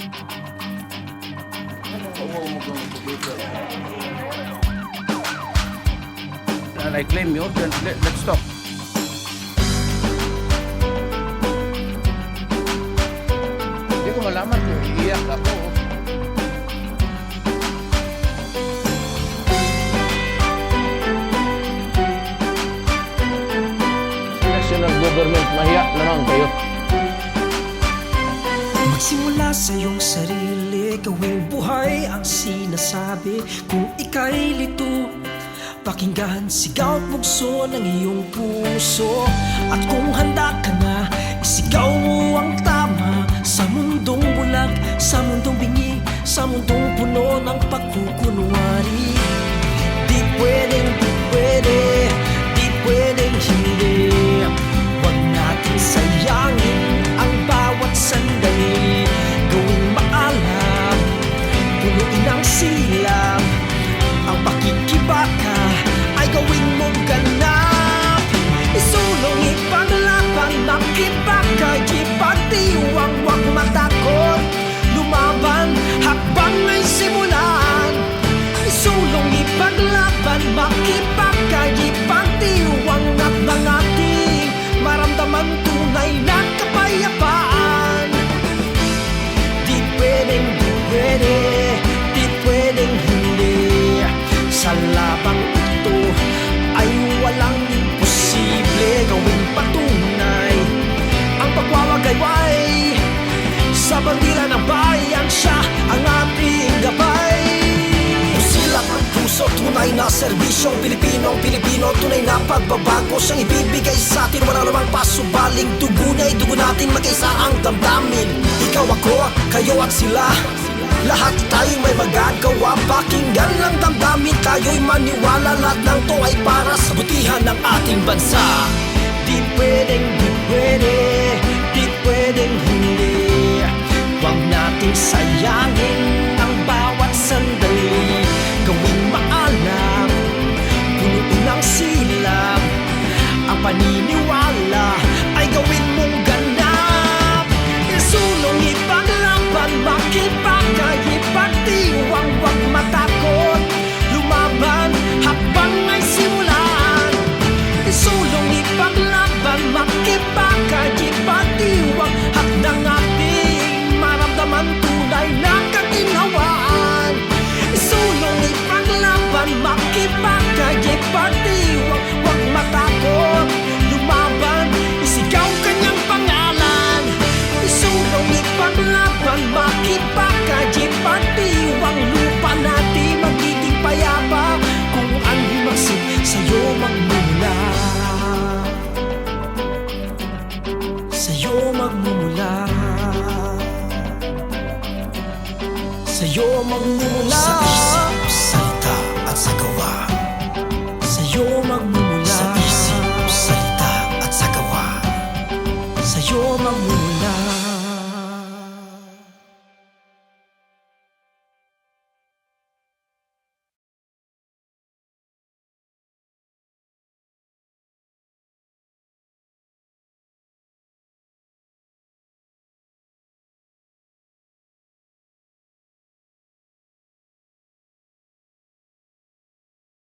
And I claim you, then let, let's stop. Hindi ko malaman kung iiyak ako. National government, mahiya naman kayo. Magsimula sa iyong sarili Gawing buhay ang sinasabi. Kung ika'y lito Pakinggan, sigaw at bugso ng iyong puso. At kung handa ka na Isigaw mo ang tama. Sa mundong bulag, sa mundong bingi Sa mundong puno ng pagkukunwari Punuin ang serbisyong Pilipinong Pilipino Tunay na pagbabago siyang ibibigay sa atin Wala namang pasubaling dugo niya ay dugo natin Magkaisa ang damdamin. Ikaw ako, kayo at sila. Lahat tayo may magagawa. Pakinggan lang damdamin Tayo'y maniwala. Lahat ng to ay para sa butihan ng ating bansa. Di pwedeng, di pwede Di pwedeng hindi. Huwag nating sayangin magmumula. Sa'yo magmumula. Sa isip, salita at sa gawa